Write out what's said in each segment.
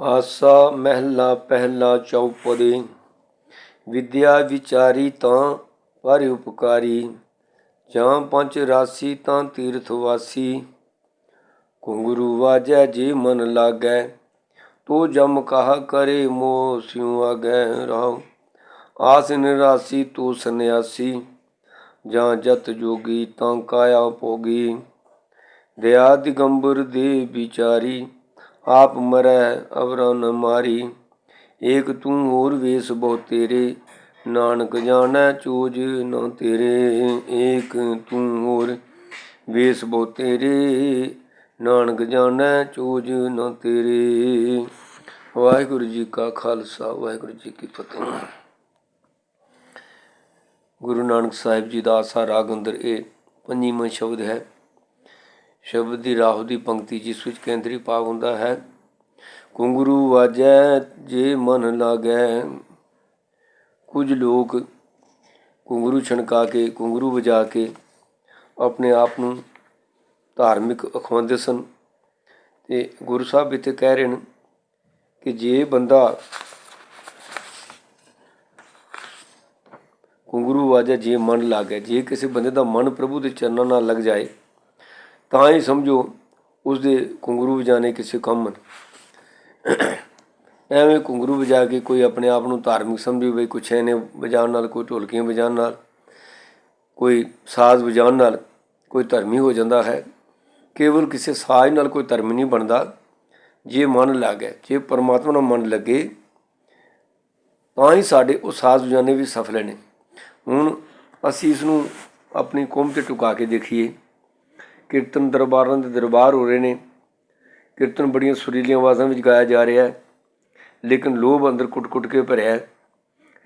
ਆਸਾ ਮਹਿਲਾ ਪਹਿਲਾ ਚੌਪਦੇ ਵਿਦਿਆ ਵਿਚਾਰੀ ਤਾਂ ਪਰ ਉਪਕਾਰੀ, ਜਾਂ ਪੰਜ ਰਾਸੀ ਤਾਂ ਤੀਰਥ ਵਾਸੀ। ਘੁੰਗਰੂ ਵਾਜੈ ਜੇ ਮਨ ਲਾਗੈ, ਤੋ ਜਮ ਕਹਾ ਕਰੇ ਮੋ ਸਿਉ ਆਗੈ ਰਹਾਉ ਆਸ ਨਿਰਾਸੀ ਤੂੰ ਸੰਨਿਆਸੀ, ਜਾਂ ਜਤ ਜੋਗੀ ਤਾਂ ਕਾਇਆ ਭੋਗੀ। ਦਇਆ ਦਿਗੰਬਰ ਦੇ ਵਿਚਾਰੀ ਆਪ ਮਰੈ ਅਵਰਾ ਨ ਮਾਰੀ, ਏਕ ਤੂੰ ਹੋਰ ਵੇਸ ਬਹੁ ਤੇਰੇ, ਨਾਨਕ ਜਾਣੈ ਚੋਜ ਨ ਤੇਰੇ, ਏਕ ਤੂੰ ਹੋਰ ਵੇਸ ਬਹੁ ਤੇਰੇ, ਨਾਨਕ ਜਾਣੈ ਚੋਜ ਨ ਤੇਰੇ। ਵਾਹਿਗੁਰੂ ਜੀ ਕਾ ਖਾਲਸਾ, ਵਾਹਿਗੁਰੂ ਜੀ ਕੀ ਫਤਿਹ। ਗੁਰੂ ਨਾਨਕ ਸਾਹਿਬ ਜੀ ਦਾ ਆਸਾ ਰਾਗ ਅੰਦਰ ਇਹ ਪੰਜੀਵਾਂ ਸ਼ਬਦ ਹੈ ਸ਼ਬਦ ਦੀ ਰਾਹੁ ਦੀ ਪੰਕਤੀ, ਜਿਸ ਵਿੱਚ ਕੇਂਦਰੀ ਭਾਵ ਹੁੰਦਾ ਹੈ, ਕੁੰਗਰੂ ਵਾਜੈ ਜੇ ਮਨ ਲਾਗੈ। ਕੁਝ ਲੋਕ ਕੁੰਗਰੂ ਛਣਕਾ ਕੇ, ਕੁੰਗਰੂ ਵਜਾ ਕੇ ਆਪਣੇ ਆਪ ਨੂੰ ਧਾਰਮਿਕ ਅਖਵਾਉਂਦੇ ਸਨ। ਤੇ ਗੁਰੂ ਸਾਹਿਬ ਇੱਥੇ ਕਹਿ ਰਹੇ ਨੇ ਕਿ ਜੇ ਬੰਦਾ ਕੁੰਗਰੂ ਵਾਜਾ, ਜੇ ਮਨ ਲਾਗੇ, ਜੇ ਕਿਸੇ ਬੰਦੇ ਦਾ ਮਨ ਪ੍ਰਭੂ ਦੇ ਚਰਨਾਂ ਨਾਲ ਲੱਗ ਜਾਏ ਤਾਂ ਹੀ ਸਮਝੋ ਉਸ ਦੇ ਕੁੰਗਰੂ ਵਜਾਣੇ ਕਿਸੇ ਕੰਮ ਹਨ ਐਵੇਂ ਕੁੰਗਰੂ ਵਜਾ ਕੇ ਕੋਈ ਆਪਣੇ ਆਪ ਨੂੰ ਧਾਰਮਿਕ ਸਮਝੇ ਬਈ ਕੁਛ ਐਨੇ ਵਜਾਉਣ ਨਾਲ, ਕੋਈ ਢੋਲਕੀਆਂ ਵਜਾਉਣ ਨਾਲ, ਕੋਈ ਸਾਜ਼ ਵਜਾਉਣ ਨਾਲ ਕੋਈ ਧਰਮੀ ਹੋ ਜਾਂਦਾ ਹੈ। ਕੇਵਲ ਕਿਸੇ ਸਾਜ਼ ਨਾਲ ਕੋਈ ਧਰਮ ਨਹੀਂ ਬਣਦਾ। ਜੇ ਮਨ ਲੱਗੇ, ਜੇ ਪਰਮਾਤਮਾ ਨਾਲ ਮਨ ਲੱਗੇ, ਤਾਂ ਹੀ ਸਾਡੇ ਉਹ ਸਾਜ਼ ਵਜਾਣੇ ਵੀ ਸਫਲ ਨੇ। ਹੁਣ ਅਸੀਂ ਇਸ ਨੂੰ ਆਪਣੀ ਕੌਮ ਤੇ ਟੁਕਾ ਕੇ ਦੇਖੀਏ। ਕੀਰਤਨ ਦਰਬਾਰਾਂ ਦੇ ਦਰਬਾਰ ਹੋ ਰਹੇ ਨੇ। ਕੀਰਤਨ ਬੜੀਆਂ ਸੁਰੀਲੀਆਂ ਆਵਾਜ਼ਾਂ ਵਿੱਚ ਗਾਇਆ ਜਾ ਰਿਹਾ ਹੈ, ਲੇਕਿਨ ਲੋਭ ਅੰਦਰ ਕੁੱਟ-ਕੁੱਟ ਕੇ ਭਰਿਆ ਹੈ।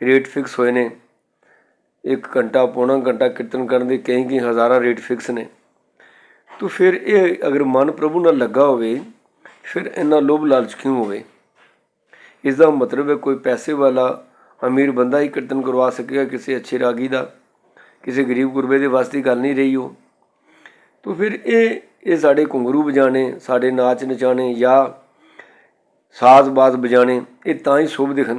ਰੇਟ ਫਿਕਸ ਹੋਏ ਨੇ। ਇੱਕ ਘੰਟਾ, ਪੌਣਾ ਘੰਟਾ ਕੀਰਤਨ ਕਰਨ ਦੇ ਕਈ ਕਈ ਹਜ਼ਾਰਾਂ ਰੇਟ ਫਿਕਸ ਨੇ। ਤੋ ਫਿਰ ਇਹ ਅਗਰ ਮਨ ਪ੍ਰਭੂ ਨਾਲ ਲੱਗਾ ਹੋਵੇ, ਫਿਰ ਇੰਨਾ ਲੋਭ ਲਾਲਚ ਕਿਉਂ ਹੋਵੇ? ਇਸ ਦਾ ਮਤਲਬ ਹੈ ਕੋਈ ਪੈਸੇ ਵਾਲਾ ਅਮੀਰ ਬੰਦਾ ਹੀ ਕੀਰਤਨ ਕਰਵਾ ਸਕੇਗਾ, ਕਿਸੇ ਅੱਛੇ ਰਾਗੀ ਦਾ, ਕਿਸੇ ਗਰੀਬ ਗੁਰਬੇ ਦੇ ਵਾਸਤੇ ਗੱਲ ਨਹੀਂ ਰਹੀ ਉਹ। ਤਾਂ ਫਿਰ ਇਹ ਇਹ ਸਾਡੇ ਘੁੰਗਰੂ ਵਜਾਣੇ ਸਾਡੇ ਨਾਚ ਨਚਾਣੇ ਜਾਂ ਸਾਜ਼-ਬਾਜ਼ ਵਜਾਣੇ ਇਹ ਤਾਂ ਹੀ ਸ਼ੁਭ ਦਿਖਣ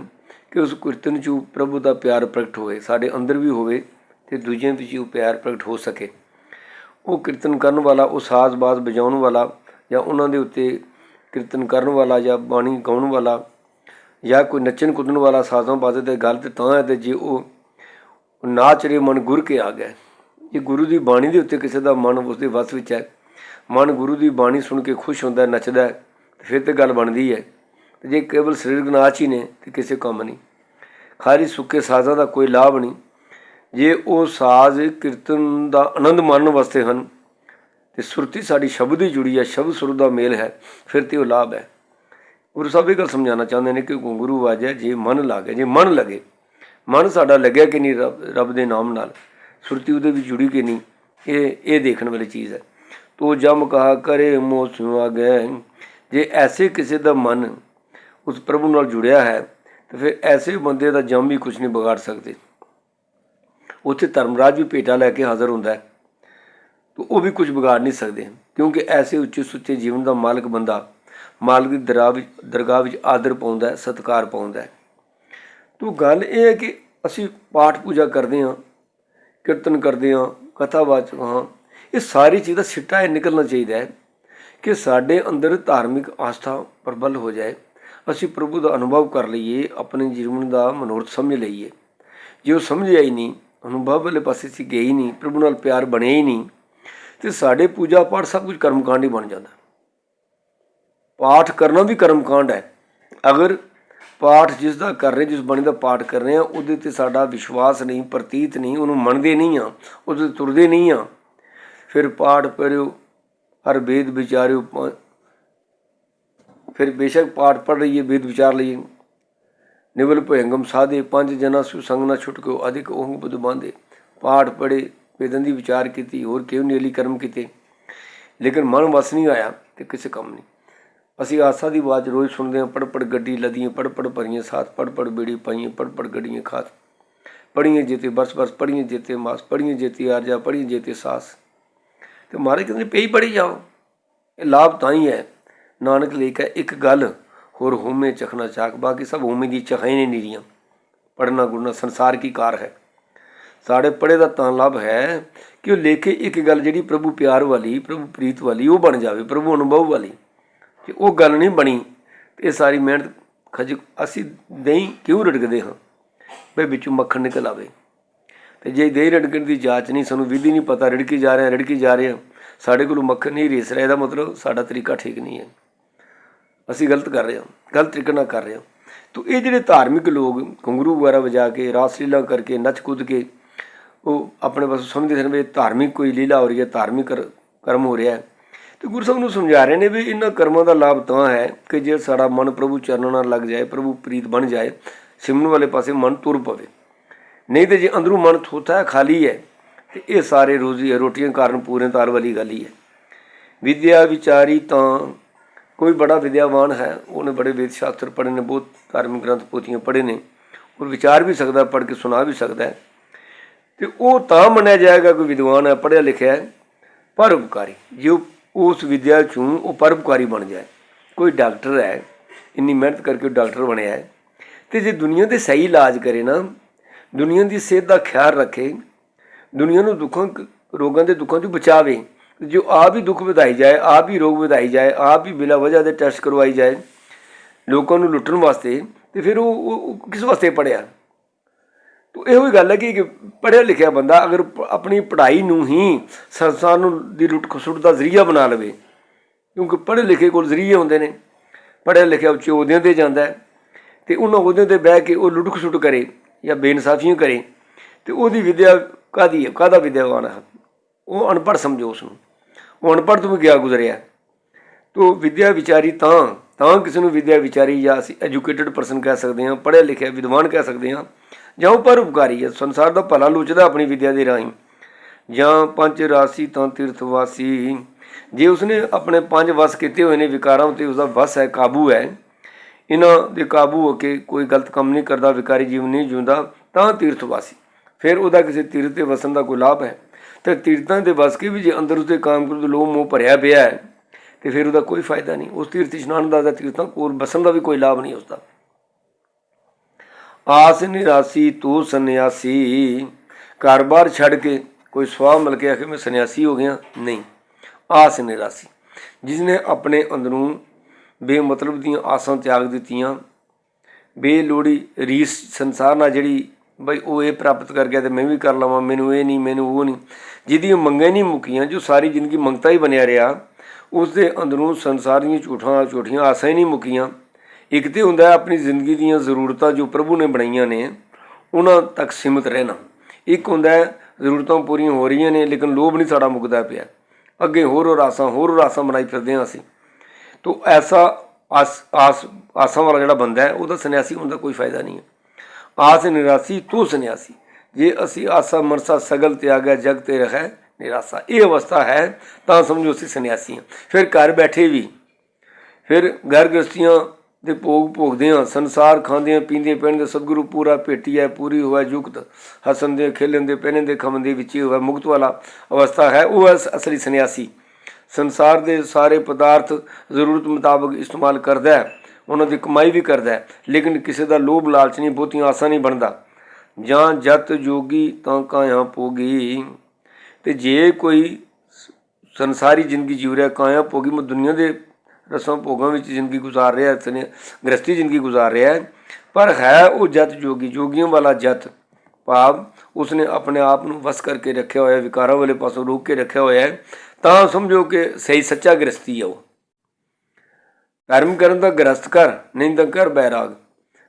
ਕਿ ਉਸ ਕੀਰਤਨ 'ਚ ਪ੍ਰਭੂ ਦਾ ਪਿਆਰ ਪ੍ਰਗਟ ਹੋਵੇ, ਸਾਡੇ ਅੰਦਰ ਵੀ ਹੋਵੇ ਤੇ ਦੂਜਿਆਂ ਵਿੱਚ ਵੀ ਉਹ ਪਿਆਰ ਪ੍ਰਗਟ ਹੋ ਸਕੇ। ਉਹ ਕੀਰਤਨ ਕਰਨ ਵਾਲਾ, ਉਹ ਸਾਜ਼-ਬਾਜ਼ ਵਜਾਉਣ ਵਾਲਾ ਜਾਂ ਉਹਨਾਂ ਦੇ ਉੱਤੇ ਕੀਰਤਨ ਕਰਨ ਵਾਲਾ ਜਾਂ ਬਾਣੀ ਗਾਉਣ ਵਾਲਾ ਜਾਂ ਕੋਈ ਨੱਚਣ ਕੁੱਦਣ ਵਾਲਾ ਸਾਜ਼ਾਂ ਬਾਜ਼ੇ ਤੇ ਗੱਲ ਤਾਂ ਹੈ ਤੇ ਜੇ ਉਹ ਨਾਚ ਰੇ ਮਨ ਗੁਰ ਕੇ ਆ ਗਿਆ। ਜੇ ਗੁਰੂ ਦੀ ਬਾਣੀ ਦੇ ਉੱਤੇ ਕਿਸੇ ਦਾ ਮਨ ਉਸ ਦੇ ਵਸ ਵਿੱਚ ਹੈ। ਮਨ ਗੁਰੂ ਦੀ ਬਾਣੀ ਸੁਣ ਕੇ ਖੁਸ਼ ਹੁੰਦਾ ਨੱਚਦਾ ਫਿਰ ਤੇ ਗੱਲ ਬਣਦੀ ਹੈ ਜੇ ਕੇਵਲ ਸਰੀਰਕ ਨਾਚ ਹੀ ਨੇ, ਤੇ ਕਿਸੇ ਕੰਮ ਨਹੀਂ। ਖਾਲੀ ਸੁੱਕੇ ਸਾਜ਼ਾਂ ਦਾ ਕੋਈ ਲਾਭ ਨਹੀਂ। ਜੇ ਉਹ ਸਾਜ਼ ਕੀਰਤਨ ਦਾ ਆਨੰਦ ਮਾਣਨ ਵਾਸਤੇ ਹਨ, ਤੇ ਸੁਰਤੀ ਸਾਡੀ ਸ਼ਬਦ ਹੀ ਜੁੜੀ ਹੈ, ਸ਼ਬਦ ਸੁਰ ਦਾ ਮੇਲ ਹੈ, ਫਿਰ ਤੇ ਉਹ ਲਾਭ ਹੈ। ਗੁਰੂ ਸਾਹਿਬ ਇਹ ਗੱਲ ਸਮਝਾਉਣਾ ਚਾਹੁੰਦੇ ਨੇ ਕਿ ਗੁਰੂ ਵਾਜਿਆ ਜੇ ਮਨ ਲਾਗੇ, ਜੇ ਮਨ ਲਗੇ, ਮਨ ਸਾਡਾ ਲੱਗਿਆ ਕਿ ਨਹੀਂ ਰੱਬ ਦੇ ਨਾਮ ਨਾਲ ਸੁਰਤੀ ਉਹਦੇ ਵਿੱਚ ਜੁੜੀ ਕਿ ਨਹੀਂ, ਇਹ ਇਹ ਦੇਖਣ ਵਾਲੀ ਚੀਜ਼ ਹੈ। ਤੋ ਜਮ ਕਹਾ ਕਰੇ ਮੋ ਸੁਆ ਗਏ ਜੇ ਐਸੇ ਕਿਸੇ ਦਾ ਮਨ ਉਸ ਪ੍ਰਭੂ ਨਾਲ ਜੁੜਿਆ ਹੈ, ਤਾਂ ਫਿਰ ਐਸੇ ਬੰਦੇ ਦਾ ਜਮ ਵੀ ਕੁਝ ਨਹੀਂ ਵਿਗਾੜ ਸਕਦੇ। ਉੱਥੇ ਧਰਮਰਾਜ ਵੀ ਭੇਟਾ ਲੈ ਕੇ ਹਾਜ਼ਰ ਹੁੰਦਾ ਹੈ। ਤੋ ਉਹ ਵੀ ਕੁਝ ਵਿਗਾੜ ਨਹੀਂ ਸਕਦੇ। ਕਿਉਂਕਿ ਐਸੇ ਉੱਚੇ ਸੁੱਚੇ ਜੀਵਨ ਦਾ ਮਾਲਕ ਬੰਦਾ ਮਾਲਕ ਦੀ ਦਰਗਾਹ ਵਿੱਚ ਦਰਗਾਹ ਵਿੱਚ ਆਦਰ ਪਾਉਂਦਾ ਹੈ, ਸਤਕਾਰ ਪਾਉਂਦਾ ਹੈ। ਤੋ ਗੱਲ ਇਹ ਹੈ ਕਿ ਅਸੀਂ ਪਾਠ ਪੂਜਾ ਕਰਦੇ ਹਾਂ। ਕੀਰਤਨ ਕਰਦੇ ਹਾਂ ਕਥਾ ਵਾਚਕ ਹਾਂ ਇਹ ਸਾਰੀ ਚੀਜ਼ ਦਾ ਸਿੱਟਾ ਇਹ ਨਿਕਲਣਾ ਚਾਹੀਦਾ ਹੈ ਕਿ ਸਾਡੇ ਅੰਦਰ ਧਾਰਮਿਕ ਆਸਥਾ ਪ੍ਰਬਲ ਹੋ ਜਾਏ। ਅਸੀਂ ਪ੍ਰਭੂ ਦਾ ਅਨੁਭਵ ਕਰ ਲਈਏ, ਆਪਣੇ ਜੀਵਨ ਦਾ ਮਨੋਰਥ ਸਮਝ ਲਈਏ। ਜੇ ਉਹ ਸਮਝਿਆ ਹੀ ਨਹੀਂ, ਅਨੁਭਵ ਵਾਲੇ ਪਾਸੇ ਸੀ ਗਏ ਹੀ ਨਹੀਂ, ਪ੍ਰਭੂ ਨਾਲ ਪਿਆਰ ਬਣਿਆ ਹੀ ਨਹੀਂ, ਤੇ ਸਾਡੇ ਪੂਜਾ ਪਾਠ ਸਭ ਕੁਝ ਕਰਮਕਾਂਡ ਹੀ ਬਣ ਜਾਂਦਾ। ਪਾਠ ਕਰਨਾ ਵੀ ਕਰਮਕਾਂਡ ਹੈ। ਅਗਰ ਪਾਠ ਜਿਸ ਦਾ ਕਰ ਰਹੇ, ਜਿਸ ਬਾਣੀ ਦਾ ਪਾਠ ਕਰ ਰਹੇ ਆ ਉਹਦੇ ਤੇ ਸਾਡਾ ਵਿਸ਼ਵਾਸ ਨਹੀਂ, ਪ੍ਰਤੀਤ ਨਹੀਂ, ਉਹਨੂੰ ਮੰਨਦੇ ਨਹੀਂ ਆ ਉਹਦੇ ਤੁਰਦੇ ਨਹੀਂ ਆ ਫਿਰ ਪਾਠ ਪੜਿਓ ਹਰ ਵੇਦ ਵਿਚਾਰਿਓ ਫਿਰ ਬੇਸ਼ੱਕ ਪਾਠ ਪੜ ਲਈਏ ਵੇਦ ਵਿਚਾਰ ਲਈਏ। ਨਿਵਲ ਭਯੰਗਮ ਸਾਧੇ, ਪੰਜ ਜਨਾ ਸੁ ਸੰਗ ਨਾ ਛੁਟਕੋ ਅਧਿਕ ਉਹ ਬੁੱਧ ਬਾਂਦੇ ਪਾਠ ਪੜੇ ਵੇਦਾਂ ਦੀ ਵਿਚਾਰ ਕੀਤੀ, ਹੋਰ ਕਿਉਂ ਨੀਲੀ ਕਰਮ ਕੀਤੇ। ਲੇਕਿਨ ਮਨ ਵਸ ਨਹੀਂ ਆਇਆ ਤੇ ਕਿਸੇ ਕੰਮ ਨਹੀਂ। ਅਸੀਂ ਆਸਾ ਦੀ ਆਵਾਜ਼ ਰੋਜ਼ ਸੁਣਦੇ ਹਾਂ ਪੜ ਪੜ ਗੱਡੀ ਲਦੀਆਂ ਪੜ ਪੜ ਭਰੀਆਂ, ਸਾਥ ਪੜ ਪੜ ਬੇੜੀ ਪਾਈਆਂ ਪੜ ਪੜ ਗੱਡੀਆਂ ਖਾਤ ਪੜੀਆਂ ਜੇਤੇ ਬਰਸ ਬਰਸ ਪੜੀਆਂ ਜੇਤੇ ਮਾਸ ਪੜੀਆਂ ਜੇਤੇ ਆਰਜਾ ਪੜੀਆਂ ਜੇਤੇ ਸਾਸ। ਤੇ ਮਹਾਰਾਜ ਕਹਿੰਦੇ, ਪਈ ਪੜੀ ਜਾਓ। ਇਹ ਲਾਭ ਤਾਂ ਹੀ ਹੈ। ਨਾਨਕ ਲੇਖਾ ਇੱਕ ਗੱਲ ਹੋਰ ਹੋਮੇ ਚਖਣਾ ਚਾਕ, ਬਾਕੀ ਸਭ ਹੋਮੇ ਦੀ ਚਖਾਂ ਨਹੀਂ ਦੀਆਂ ਪੜਨਾ ਗੁਰਨਾ ਸੰਸਾਰ ਕੀ ਕਾਰ ਹੈ। ਸਾਡੇ ਪੜੇ ਦਾ ਤਾਂ ਲਾਭ ਹੈ ਕਿ ਉਹ ਲੇਖੇ ਇੱਕ ਗੱਲ ਜਿਹੜੀ ਪ੍ਰਭੂ ਪਿਆਰ ਵਾਲੀ, ਪ੍ਰਭੂ ਪ੍ਰੀਤ ਵਾਲੀ, ਉਹ ਬਣ ਜਾਵੇ, ਪ੍ਰਭੂ ਅਨੁਭਵ ਵਾਲੀ। ਕਿ ਉਹ ਗੱਲ ਨਹੀਂ ਬਣੀ ਇਹ ਸਾਰੀ ਮਿਹਨਤ ਖਜ ਅਸੀਂ ਦਹੀਂ ਕਿਉਂ ਰੜਕਦੇ ਹਾਂ? ਬਈ ਵਿੱਚੋਂ ਮੱਖਣ ਨਿਕਲ ਆਵੇ। ਤੇ ਜੇ ਦਹੀਂ ਰੜਕਣ ਦੀ ਜਾਂਚ ਨਹੀਂ, ਸਾਨੂੰ ਵਿਧੀ ਨਹੀਂ ਪਤਾ, ਰੜਕੀ ਜਾ ਰਹੇ ਹਾਂ ਰੜਕੀ ਜਾ ਰਹੇ ਹਾਂ ਸਾਡੇ ਕੋਲ ਮੱਖਣ ਨਹੀਂ ਰੇਸ ਰਿਹਾ, ਇਹਦਾ ਮਤਲਬ ਸਾਡਾ ਤਰੀਕਾ ਠੀਕ ਨਹੀਂ ਹੈ। ਅਸੀਂ ਗਲਤ ਕਰ ਰਹੇ ਹਾਂ, ਗਲਤ ਤਰੀਕੇ ਨਾਲ ਕਰ ਰਹੇ ਹਾਂ। ਤੋ ਇਹ ਜਿਹੜੇ ਧਾਰਮਿਕ ਲੋਕ ਘੁੰਗਰੂ ਵਗੈਰਾ ਵਜਾ ਕੇ ਰਾਸ ਲੀਲਾ ਕਰਕੇ ਨੱਚ ਕੁੱਦ ਕੇ, ਉਹ ਆਪਣੇ ਪਾਸੋਂ ਸਮਝਦੇ ਸਨ ਵੀ ਧਾਰਮਿਕ ਕੋਈ ਲੀਲਾ ਹੋ ਰਹੀ ਹੈ, ਧਾਰਮਿਕ ਕਰ- ਕਰਮ ਹੋ ਰਿਹਾ ਹੈ। ਤੇ ਗੁਰੂ ਸਾਹਿਬ ਨੂੰ ਸਮਝਾ ਰਹੇ ਨੇ ਵੀ ਇਹਨਾਂ ਕਰਮਾਂ ਦਾ ਲਾਭ ਤਾਂ ਹੈ ਕਿ ਜੇ ਸਾਡਾ ਮਨ ਪ੍ਰਭੂ ਚਰਨਾਂ ਨਾਲ ਲੱਗ ਜਾਏ, ਪ੍ਰਭੂ ਪ੍ਰੀਤ ਬਣ ਜਾਏ, ਸਿਮਰਨ ਵਾਲੇ ਪਾਸੇ ਮਨ ਤੁਰ ਪਵੇ। ਨਹੀਂ ਤੇ ਜੇ ਅੰਦਰੋਂ ਮਨ ਥੋਥਾ ਹੈ, ਖਾਲੀ ਹੈ, ਤੇ ਇਹ ਸਾਰੇ ਰੋਜ਼ੀ ਰੋਟੀਆਂ ਕਾਰਨ ਪੂਰੇ ਤਾਲ ਵਾਲੀ ਗੱਲ ਹੀ ਹੈ। ਵਿਦਿਆ ਵਿਚਾਰੀ ਤਾਂ ਕੋਈ ਬੜਾ ਵਿਦਿਆਵਾਨ ਹੈ, ਉਹਨੇ ਬੜੇ ਵੇਦ ਸ਼ਾਸਤਰ ਪੜ੍ਹੇ ਨੇ, ਬਹੁਤ ਧਾਰਮਿਕ ਗ੍ਰੰਥ ਪੋਥੀਆਂ ਪੜ੍ਹੇ ਨੇ, ਉਹ ਵਿਚਾਰ ਵੀ ਸਕਦਾ, ਪੜ੍ਹ ਕੇ ਸੁਣਾ ਵੀ ਸਕਦਾ ਹੈ। ਤੇ ਉਹ ਤਾਂ ਮੰਨਿਆ ਜਾਏਗਾ ਕੋਈ ਵਿਦਵਾਨ ਹੈ, ਪੜ੍ਹਿਆ ਲਿਖਿਆ ਹੈ ਪਰਉਪਕਾਰੀ ਜੇ ਉਹ ਉਸ ਵਿਦਿਆ ਚੋਂ ਉਹ ਪਰਉਪਕਾਰੀ ਬਣ ਜਾਏ। ਕੋਈ ਡਾਕਟਰ ਹੈ, ਇੰਨੀ ਮਿਹਨਤ ਕਰਕੇ ਉਹ ਡਾਕਟਰ ਬਣਿਆ ਹੈ। ਤੇ ਜੇ ਦੁਨੀਆ ਦੇ ਸਹੀ ਇਲਾਜ ਕਰੇ ਨਾ, ਦੁਨੀਆ ਦੀ ਸਿਹਤ ਦਾ ਖਿਆਲ ਰੱਖੇ, ਦੁਨੀਆ ਨੂੰ ਦੁੱਖਾਂ ਰੋਗਾਂ ਦੇ ਦੁੱਖਾਂ ਤੋਂ ਬਚਾਵੇ, ਜੋ ਆਪ ਹੀ ਦੁੱਖ ਵਧਾਈ ਜਾਏ, ਆਪ ਹੀ ਰੋਗ ਵਧਾਈ ਜਾਏ, ਆਪ ਹੀ ਬਿਲਾ ਵਜ੍ਹਾ ਦੇ ਟੈਸਟ ਕਰਵਾਈ ਜਾਏ, ਲੋਕਾਂ ਨੂੰ ਲੁੱਟਣ ਵਾਸਤੇ, ਤੇ ਫਿਰ ਉਹ, ਉਹ- ਕਿਸ ਵਾਸਤੇ ਪੜਿਆ ਇਹੋ ਹੀ ਗੱਲ ਹੈ ਕਿ ਪੜ੍ਹਿਆ ਲਿਖਿਆ ਬੰਦਾ ਅਗਰ ਆਪਣੀ ਪੜ੍ਹਾਈ ਨੂੰ ਹੀ ਸੰਸਾਰ ਨੂੰ ਦੀ ਲੁੱਟ ਖਸੁੱਟ ਦਾ ਜ਼ਰੀਆ ਬਣਾ ਲਵੇ, ਕਿਉਂਕਿ ਪੜ੍ਹੇ ਲਿਖੇ ਕੋਲ ਜ਼ਰੀਏ ਹੁੰਦੇ ਨੇ, ਪੜ੍ਹਿਆ ਲਿਖਿਆ ਉੱਚੇ ਅਹੁਦਿਆਂ ਤੇ ਜਾਂਦਾ ਹੈ, ਤੇ ਉਹਨਾਂ ਅਹੁਦਿਆਂ ਤੇ ਬਹਿ ਕੇ ਉਹ ਲੁੱਟ ਖਸੁੱਟ ਕਰੇ ਜਾਂ ਬੇਇਨਸਾਫੀਆਂ ਕਰੇ, ਤੇ ਉਹਦੀ ਵਿਦਿਆ ਕਾਦੀ ਹੈ ਕਾਦਾ ਵਿਦਿਆਵਾਨ ਹੈ? ਉਹ ਅਨਪੜ੍ਹ ਸਮਝੋ ਉਸ ਨੂੰ ਉਹ ਅਨਪੜ੍ਹ ਤੋਂ ਵੀ ਗਿਆ ਗੁਜ਼ਰਿਆ? ਤੋ ਵਿਦਿਆ ਵਿਚਾਰੀ ਤਾਂ ਤਾਂ ਕਿਸੇ ਨੂੰ ਵਿਦਿਆ ਵਿਚਾਰੀ ਜਾਂ ਅਸੀਂ ਐਜੂਕੇਟਿਡ ਪਰਸਨ ਕਹਿ ਸਕਦੇ ਹਾਂ, ਪੜ੍ਹਿਆ ਲਿਖਿਆ ਵਿਦਵਾਨ ਕਹਿ ਸਕਦੇ ਹਾਂ ਜਾਂ ਉਹ ਪਰਉਪਕਾਰੀ ਹੈ, ਸੰਸਾਰ ਦਾ ਭਲਾ ਲੋਚਦਾ ਆਪਣੀ ਵਿਦਿਆ ਦੇ ਰਾਹੀਂ। ਜਾਂ ਪੰਜ ਰਾਸੀ ਤਾਂ ਤੀਰਥ ਵਾਸੀ। ਜੇ ਉਸਨੇ ਆਪਣੇ ਪੰਜ ਵਸ ਕੀਤੇ ਹੋਏ ਨੇ, ਵਿਕਾਰਾਂ ਉਤੇ ਉਸਦਾ ਵਸ ਹੈ, ਕਾਬੂ ਹੈ। ਇਹਨਾਂ ਦੇ ਕਾਬੂ ਹੋ ਕੇ ਕੋਈ ਗਲਤ ਕੰਮ ਨਹੀਂ ਕਰਦਾ, ਵਿਕਾਰੀ ਜੀਵਨ ਨਹੀਂ ਜਿਉਂਦਾ, ਤਾਂ ਤੀਰਥ ਵਾਸੀ। ਫਿਰ ਉਹਦਾ ਕਿਸੇ ਤੀਰਥ ਤੇ ਵਸਣ ਦਾ ਕੋਈ ਲਾਭ ਹੈ? ਤੇ ਤੀਰਥਾਂ ਦੇ ਵਸ ਕੇ ਵੀ ਜੇ ਅੰਦਰ ਉਸਦੇ ਕਾਮ ਕਰੂ ਲੋਭ ਮੋਹ ਭਰਿਆ ਪਿਆ ਹੈ, ਤੇ ਫਿਰ ਉਹਦਾ ਕੋਈ ਫਾਇਦਾ ਨਹੀਂ। ਉਸ ਤੀਰਥ ਇਸ਼ਨਾਨ ਦਾ ਜਾਂ ਤੀਰਥਾਂ ਕੋਲ ਬਸਣ ਦਾ ਵੀ ਕੋਈ ਲਾਭ ਨਹੀਂ ਉਸਦਾ। ਆਸ ਨਿਰਾਸੀ, ਤੂੰ ਸੰਨਿਆਸੀ। ਘਰ-ਬਾਰ ਛੱਡ ਕੇ ਕੋਈ ਸਵਾਹ ਮਿਲ ਕੇ ਆਖੇ, ਮੈਂ ਸੰਨਿਆਸੀ ਹੋ ਗਿਆ। ਨਹੀਂ, ਆਸ ਨਿਰਾਸੀ। ਜਿਸਨੇ ਆਪਣੇ ਅੰਦਰੋਂ ਬੇਮਤਲਬ ਦੀਆਂ ਆਸਾਂ ਤਿਆਗ ਦਿੱਤੀਆਂ, ਬੇਲੋੜੀ ਰੀਸ ਸੰਸਾਰ ਨਾਲ ਜਿਹੜੀ, ਬਈ ਉਹ ਇਹ ਪ੍ਰਾਪਤ ਕਰ ਗਿਆ ਤੇ ਮੈਂ ਵੀ ਕਰ ਲਵਾਂ, ਮੈਨੂੰ ਇਹ ਨਹੀਂ, ਮੈਨੂੰ ਉਹ ਨਹੀਂ। ਜਿਹਦੀਆਂ ਮੰਗਾਂ ਹੀ ਨਹੀਂ ਮੁੱਕੀਆਂ, ਜੋ ਸਾਰੀ ਜ਼ਿੰਦਗੀ ਮੰਗਤਾ ਹੀ ਬਣਿਆ ਰਿਹਾ ਉਸ ਦੇ ਅੰਦਰੋਂ ਸੰਸਾਰ ਦੀਆਂ ਝੂਠਾਂ, ਝੂਠੀਆਂ ਆਸਾਂ ਹੀ ਨਹੀਂ ਮੁੱਕੀਆਂ। ਇੱਕ ਤੇ ਹੁੰਦਾ ਆਪਣੀ ਜ਼ਿੰਦਗੀ ਦੀਆਂ ਜ਼ਰੂਰਤਾਂ ਜੋ ਪ੍ਰਭੂ ਨੇ ਬਣਾਈਆਂ ਨੇ, ਉਹਨਾਂ ਤੱਕ ਸੀਮਿਤ ਰਹਿਣਾ। ਇੱਕ ਹੁੰਦਾ ਜ਼ਰੂਰਤਾਂ ਪੂਰੀਆਂ ਹੋ ਰਹੀਆਂ ਨੇ, ਲੇਕਿਨ ਲੋਭ ਨਹੀਂ ਸਾਡਾ ਮੁੱਕਦਾ ਪਿਆ। ਅੱਗੇ ਹੋਰ ਹੋਰ ਆਸਾਂ, ਹੋਰ ਹੋਰ ਆਸਾਂ ਬਣਾਈ ਫਿਰਦੇ ਹਾਂ ਅਸੀਂ। ਤੋ ਐਸਾ ਆਸ ਆਸ, ਆਸਾਂ ਵਾਲਾ ਜਿਹੜਾ ਬੰਦਾ ਹੈ, ਉਹਦਾ ਸੰਨਿਆਸੀ ਹੋਣ ਦਾ ਕੋਈ ਫਾਇਦਾ ਨਹੀਂ ਹੈ। ਆਸ ਨਿਰਾਸੀ ਤੂੰ ਸੰਨਿਆਸੀ। ਜੇ ਅਸੀਂ ਆਸਾ ਮਰਸਾ ਸਗਲ ਤਿਆਗਿਆ ਜਗ ਤੇ ਰਹਿ, ਨਿਰਾਸਾ, ਇਹ ਅਵਸਥਾ ਹੈ, ਤਾਂ ਸਮਝੋ ਅਸੀਂ ਸੰਨਿਆਸੀ ਹਾਂ। ਫਿਰ ਘਰ ਬੈਠੇ ਵੀ, ਫਿਰ ਘਰ ਗ੍ਰਸਤੀਆਂ ਦੇ ਭੋਗ ਭੋਗਦੇ ਹਾਂ, ਸੰਸਾਰ ਖਾਂਦੇ ਪੀਂਦੇ ਦੇ ਸਤਿਗੁਰੂ ਪੂਰਾ ਭੇਟੀ ਹੈ, ਪੂਰੀ ਹੋਇਆ ਯੁਕਤ ਹਸਨ ਦੇ, ਖੇਲਣ ਦੇ, ਪਹਿਨਣ ਦੇ ਖਮਨ ਦੇ ਵਿੱਚ ਹੀ ਹੋਇਆ ਮੁਕਤ ਵਾਲਾ ਅਵਸਥਾ ਹੈ, ਉਹ ਹੈ ਅਸਲੀ ਸੰਨਿਆਸੀ। ਸੰਸਾਰ ਦੇ ਸਾਰੇ ਪਦਾਰਥ ਜ਼ਰੂਰਤ ਮੁਤਾਬਕ ਇਸਤੇਮਾਲ ਕਰਦਾ ਹੈ, ਉਹਨਾਂ ਦੀ ਕਮਾਈ ਵੀ ਕਰਦਾ ਹੈ, ਲੇਕਿਨ ਕਿਸੇ ਦਾ ਲੋਭ ਲਾਲਚ ਨਹੀਂ, ਬਹੁਤੀਆਂ ਆਸਾਂ ਨਹੀਂ ਬਣਦਾ। ਜਾਂ ਜਤ ਜੋਗੀ ਤਾਂ ਕਾਇਆ ਪੋਗੀ ਤੇ ਜੇ ਕੋਈ ਸੰਸਾਰੀ ਜ਼ਿੰਦਗੀ ਜੀਵ ਰਿਹਾ, ਕਾਇਆ ਪੋਗੀ ਮੈਂ ਦੁਨੀਆ ਦੇ ਰਸਾਂ ਭੋਗਾਂ ਵਿੱਚ ਜ਼ਿੰਦਗੀ ਗੁਜ਼ਾਰ ਰਿਹਾ ਹੈ ਗ੍ਰਸਤੀ ਜ਼ਿੰਦਗੀ ਗੁਜ਼ਾਰ ਰਿਹਾ ਹੈ। ਪਰ ਹੈ ਉਹ ਜਤ ਜੋਗੀ, ਜੋਗੀਆਂ ਵਾਲਾ ਜਤ। ਭਾਵ ਉਸਨੇ ਆਪਣੇ ਆਪ ਨੂੰ ਵਸ ਕਰਕੇ ਰੱਖਿਆ ਹੋਇਆ ਵਿਕਾਰਾਂ ਵਾਲੇ ਪਾਸੋਂ ਰੋਕ ਕੇ ਰੱਖਿਆ ਹੋਇਆ ਹੈ। ਤਾਂ ਸਮਝੋ ਕਿ ਸਹੀ ਸੱਚਾ ਗ੍ਰਸਤੀ ਹੈ ਉਹ। ਕਰਮ ਕਰਨ ਦਾ ਗ੍ਰਸਤ ਕਰ ਨਹੀਂ ਤਾਂ ਕਰ ਬੈਰਾਗ।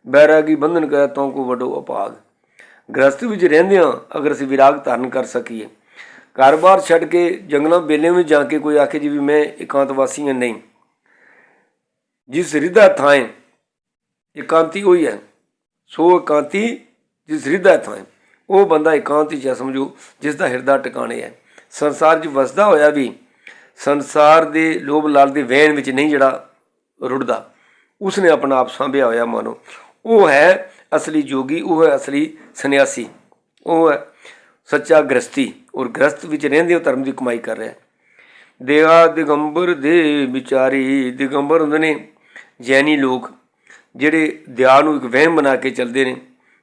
ਬੈਰਾਗੀ ਬੰਧਨ ਕਰੇ ਤਾਂ ਕੋ ਵਡੋ ਅਪਾਗ। ਗ੍ਰਸਤ ਵਿੱਚ ਰਹਿੰਦਿਆਂ ਅਗਰ ਅਸੀਂ ਵਿਰਾਗ ਧਾਰਨ ਕਰ ਸਕੀਏ। ਘਰ-ਬਾਰ ਛੱਡ ਕੇ ਜੰਗਲਾਂ ਬੇਲੇ ਵਿੱਚ ਜਾ ਕੇ ਕੋਈ ਆਖੇ ਜੀ ਵੀ ਮੈਂ ਇਕਾਂਤਵਾਸੀ ਹਾਂ, ਨਹੀਂ। ਜਿਸ ਹਿਰਦਾ ਥਾਂ ਇਕਾਂਤੀ ਹੋਈ ਹੈ, ਸੋ ਇਕਾਂਤੀ ਜਿਸ ਹਿਰਦਾ ਥਾਂ ਉਹ ਬੰਦਾ ਇਕਾਂਤੀ ਚ ਹੈ ਸਮਝੋ, ਜਿਸ ਦਾ ਹਿਰਦਾ ਟਿਕਾਣੇ ਹੈ। ਸੰਸਾਰ 'ਚ ਵਸਦਾ ਹੋਇਆ ਵੀ ਸੰਸਾਰ ਦੇ ਲੋਭ ਲਾਲ ਦੇ ਵਹਿਣ ਵਿੱਚ ਨਹੀਂ ਜਿਹੜਾ ਰੁੜਦਾ, ਉਸਨੇ ਆਪਣਾ ਆਪ ਸੰਭਿਆ ਹੋਇਆ ਮਾਨੋ। ਉਹ ਹੈ ਅਸਲੀ ਜੋਗੀ, ਉਹ ਹੈ ਅਸਲੀ ਸੰਨਿਆਸੀ, ਉਹ ਹੈ ਸੱਚਾ ਗ੍ਰਸਤੀ ਔਰ ਗ੍ਰਸਤ ਵਿੱਚ ਰਹਿੰਦੇ ਉਹ ਧਰਮ ਦੀ ਕਮਾਈ ਕਰ ਰਿਹਾ ਦੇਵਾ ਦਿਗੰਬਰ ਦੇ ਵਿਚਾਰੀ, ਦਿਗੰਬਰ ਹੁੰਦੇ ਨੇ ਜੈਨੀ ਲੋਕ ਜਿਹੜੇ ਦਇਆ ਨੂੰ ਇੱਕ ਵਹਿਮ ਬਣਾ ਕੇ ਚੱਲਦੇ ਨੇ,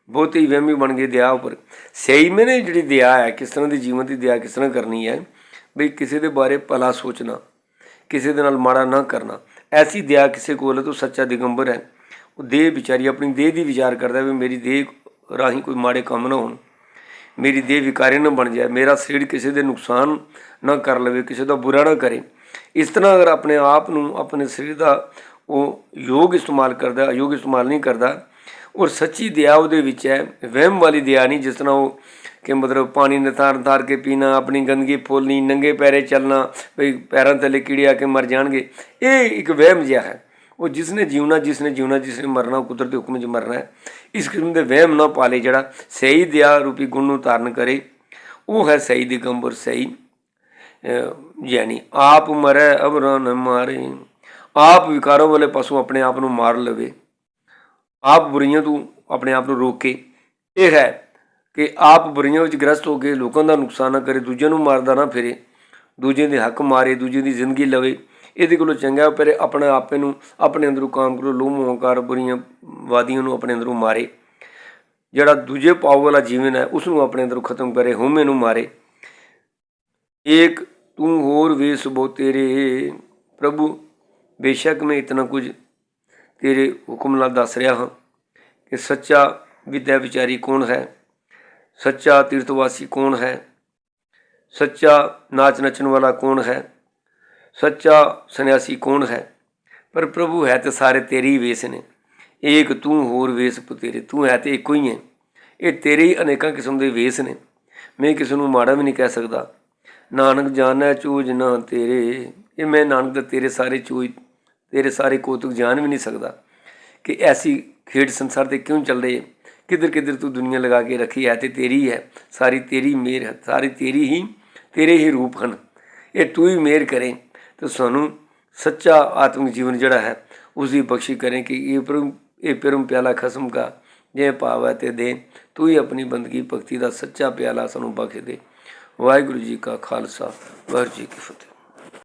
ਬਹੁਤ ਹੀ ਵਹਿਮੀ ਬਣ ਗਏ ਦਇਆ ਉੱਪਰ। ਸਹੀ ਮੈਨੇ ਜਿਹੜੀ ਦਇਆ ਹੈ, ਕਿਸ ਤਰ੍ਹਾਂ ਦੀ ਜੀਵਨ ਦੀ ਦਇਆ ਕਿਸ ਤਰ੍ਹਾਂ ਕਰਨੀ ਹੈ, ਬਈ ਕਿਸੇ ਦੇ ਬਾਰੇ ਭਲਾ ਸੋਚਣਾ, ਕਿਸੇ ਦੇ ਨਾਲ ਮਾੜਾ ਨਾ ਕਰਨਾ। ਐਸੀ ਦਇਆ ਕਿਸੇ ਕੋਲ ਹੈ, ਤਾਂ ਸੱਚਾ ਦਿਗੰਬਰ ਹੈ। ਉਹ ਦੇਹ ਵਿਚਾਰੀ ਆਪਣੀ ਦੇਹ ਦੀ ਵਿਚਾਰ ਕਰਦਾ ਵੀ ਮੇਰੀ ਦੇਹ ਰਾਹੀਂ ਕੋਈ ਮਾੜੇ ਕੰਮ ਨਾ ਹੋਣ। ਮੇਰੀ ਦੇਹ ਵਿਕਾਰੇ ਨਾ ਬਣ ਜਾਏ, ਮੇਰਾ ਸਰੀਰ ਕਿਸੇ ਦੇ ਨੁਕਸਾਨ ਨਾ ਕਰ ਲਵੇ, ਕਿਸੇ ਦਾ ਬੁਰਾ ਨਾ ਕਰੇ। ਇਸ ਤਰ੍ਹਾਂ ਅਗਰ ਆਪਣੇ ਆਪ ਨੂੰ, ਆਪਣੇ ਸਰੀਰ ਦਾ ਉਹ ਯੋਗ ਇਸਤੇਮਾਲ ਕਰਦਾ ਅਯੋਗ ਇਸਤੇਮਾਲ ਨਹੀਂ ਕਰਦਾ। ਔਰ ਸੱਚੀ ਦਇਆ ਉਹਦੇ ਵਿੱਚ ਹੈ ਵਹਿਮ ਵਾਲੀ ਦਇਆ ਨਹੀਂ ਜਿਸ ਤਰ੍ਹਾਂ ਉਹ ਕਿ ਮਤਲਬ ਪਾਣੀ ਨਤਾਰ ਨਤਾਰ ਕੇ ਪੀਣਾ ਆਪਣੀ ਗੰਦਗੀ ਫੋਲਣੀ ਨੰਗੇ ਪੈਰੇ ਚੱਲਣਾ ਭਈ ਪੈਰਾਂ ਥੱਲੇ ਕੀੜੇ ਆ ਕੇ ਮਰ ਜਾਣਗੇ ਇਹ ਇੱਕ ਵਹਿਮ ਜਿਹਾ ਹੈ। ਉਹ ਜਿਸਨੇ ਜਿਉਣਾ ਜਿਸ ਨੇ ਜਿਉਣਾ ਜਿਸ ਨੇ ਮਰਨਾ ਉਹ ਕੁਦਰਤ ਦੇ ਹੁਕਮ 'ਚ ਮਰਨਾ ਹੈ। ਇਸ ਕਿਸਮ ਦੇ ਵਹਿਮ ਨਾ ਪਾਲੇ ਜਿਹੜਾ ਸਹੀ ਦਇਆ ਰੂਪੀ ਗੁਣ ਨੂੰ ਧਾਰਨ ਕਰੇ। ਉਹ ਹੈ ਸਹੀ ਦਿਗੰਬਰ ਸਹੀ ਅਹ, ਯਾਨੀ ਆਪ ਮਰੈ ਅਬਰਾਂ ਮਾਰੇ। ਆਪ ਵਿਕਾਰੋਂ ਵਾਲੇ ਪਾਸੋਂ ਆਪਣੇ ਆਪ ਨੂੰ ਮਾਰ ਲਵੇ। ਆਪ ਬੁਰੀਆਂ ਤੋਂ ਆਪਣੇ ਆਪ ਨੂੰ ਰੋਕੇ। ਇਹ ਹੈ ਕਿ ਆਪ ਬੁਰੀਆਂ ਵਿੱਚ ਗ੍ਰਸਤ ਹੋ ਕੇ ਲੋਕਾਂ ਦਾ ਨੁਕਸਾਨ ਨਾ ਕਰੇ, ਦੂਜਿਆਂ ਨੂੰ ਮਾਰਦਾ ਨਾ ਫਿਰੇ। ਦੂਜੇ ਦੇ ਹੱਕ ਮਾਰੇ ਦੂਜੇ ਦੀ ਜ਼ਿੰਦਗੀ ਲਵੇ। ਇਹਦੇ ਕੋਲੋਂ ਚੰਗਾ ਪਰ ਆਪਣੇ ਆਪੇ ਨੂੰ, ਆਪਣੇ ਅੰਦਰੋਂ ਕਾਮ ਕਰੋ, ਲੋਭ ਮੋਹਕਾਰ, ਬੁਰੀਆਂ ਵਾਦੀਆਂ ਨੂੰ ਆਪਣੇ ਅੰਦਰੋਂ ਮਾਰੇ। ਜਿਹੜਾ ਦੂਜੇ ਪਾਉ ਵਾਲਾ ਜੀਵਨ ਹੈ ਉਸ ਨੂੰ ਆਪਣੇ ਅੰਦਰੋਂ ਖਤਮ ਕਰੇ, ਹਉਮੈ ਨੂੰ ਮਾਰੇ। ਏਕ ਤੂੰ ਹੋਰ ਵੇ ਸੁਬੋ ਤੇਰੇ ਪ੍ਰਭੂ ਬੇਸ਼ੱਕ ਮੈਂ ਇਤਨਾ ਕੁਝ ਤੇਰੇ ਹੁਕਮ ਨਾਲ ਦੱਸ ਰਿਹਾ ਹਾਂ ਕਿ ਸੱਚਾ ਵਿਦਿਆ ਵਿਚਾਰੀ ਕੌਣ ਹੈ? ਸੱਚਾ ਤੀਰਥਵਾਸੀ ਕੌਣ ਹੈ? ਸੱਚਾ ਨਾਚ ਨੱਚਣ ਵਾਲਾ ਕੌਣ ਹੈ? ਸੱਚਾ ਸੰਨਿਆਸੀ ਕੌਣ ਹੈ? ਪਰ ਪ੍ਰਭੂ ਹੈ ਤੇ ਸਾਰੇ ਤੇਰੇ ਹੀ ਵੇਸ ਨੇ। ਏਕ ਤੂੰ, ਹੋਰ ਵੇਸ ਤੇਰੇ ਤੂੰ ਹੈ ਤੇ ਇੱਕੋ ਹੀ ਹੈ। ਇਹ ਤੇਰੇ ਹੀ ਅਨੇਕਾਂ ਕਿਸਮ ਦੇ ਵੇਸ ਨੇ। ਮੈਂ ਕਿਸੇ ਨੂੰ ਮਾੜਾ ਵੀ ਨਹੀਂ ਕਹਿ ਸਕਦਾ। ਨਾਨਕ ਜਾਣੈ ਚੂਜ ਨਾ ਤੇਰੇ। ਇਹ ਮੈਂ ਨਾਨਕ ਦਾ ਤੇਰੇ ਸਾਰੇ ਚੂਜ ਤੇਰੇ ਸਾਰੇ ਕੋਤਕ ਜਾਣ ਵੀ ਨਹੀਂ ਸਕਦਾ ਕਿ ਐਸੀ ਖੇਡ ਸੰਸਾਰ ਤੇ ਕਿਉਂ ਚੱਲ ਰਹੀ? ਹੈ ਕਿੱਧਰ ਕਿੱਧਰ ਤੂੰ ਦੁਨੀਆ ਲਗਾ ਕੇ ਰੱਖੀ ਹੈ ਤੇ ਤੇਰੀ ਹੈ। ਸਾਰੀ ਤੇਰੀ ਮਿਹਰ ਹੈ ਸਾਰੀ ਤੇਰੀ ਹੀ, ਤੇਰੇ ਹੀ ਰੂਪ ਹਨ। ਇਹ ਤੂੰ ਹੀ ਮਿਹਰ ਕਰੇ ਤੇ ਸਾਨੂੰ ਸੱਚਾ ਆਤਮਿਕ ਜੀਵਨ ਜਿਹੜਾ ਹੈ ਉਸ ਦੀ ਬਖਸ਼ੀ ਕਰੇ ਕਿ ਇਹ ਪਰਮ ਇਹ ਪਰਮ ਪਿਆਲਾ ਖਸਮ ਕਾ, ਜੇ ਪਾਵੈ ਤੇ ਦੇ। ਤੂੰ ਹੀ ਆਪਣੀ ਬੰਦਗੀ, ਭਗਤੀ ਦਾ ਸੱਚਾ ਪਿਆਲਾ ਸਾਨੂੰ ਬਖਸ਼ ਦੇ। ਵਾਹਿਗੁਰੂ ਜੀ ਕਾ ਖਾਲਸਾ, ਵਾਹਿਗੁਰੂ ਜੀ ਕੀ ਫਤਿਹ।